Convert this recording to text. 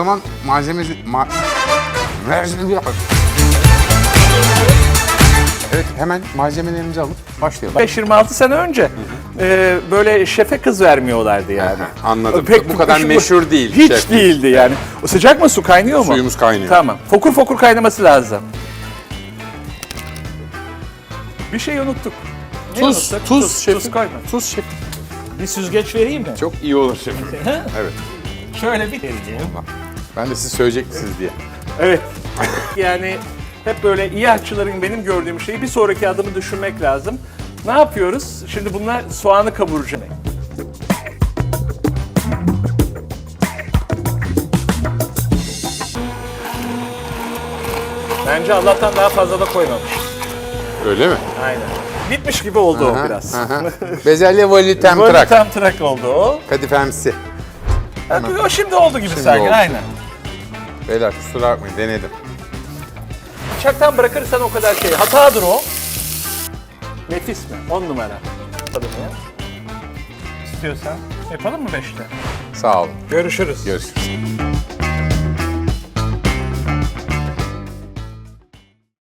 zaman malzeme... Ma evet hemen malzemelerimizi alıp başlayalım. 5-26 sene önce e, böyle şefe kız vermiyorlardı yani. Aha, anladım. Pek Bu kadar meşhur değil Hiç şef. değildi yani. O sıcak mı su kaynıyor mu? Suyumuz kaynıyor. Tamam. Fokur fokur kaynaması lazım. Bir şey unuttuk. Ne Tuz, unuttuk? tuz, tuz, şefim. tuz koyma. Tuz şef. Bir süzgeç vereyim mi? Çok iyi olur şefim. evet. Şöyle bir vereceğim. Ben de siz söyleyeceksiniz diye. Evet. yani hep böyle iyi aşçıların benim gördüğüm şeyi bir sonraki adımı düşünmek lazım. Ne yapıyoruz? Şimdi bunlar soğanı kavuracağım. Bence Allah'tan daha fazla da koymamış. Öyle mi? Aynen. Bitmiş gibi oldu o Aha, biraz. aha. Bezelye voli Böyle temprak. tam trak oldu o. Kadifemsi. O şimdi oldu gibi sanki. oldu. Aynen. Beyler kusura bakmayın denedim. Bıçaktan bırakırsan o kadar şey. Hatadır o. Nefis mi? 10 numara. Tabii ya. İstiyorsan yapalım mı 5'te? Sağ olun. Görüşürüz. Görüşürüz.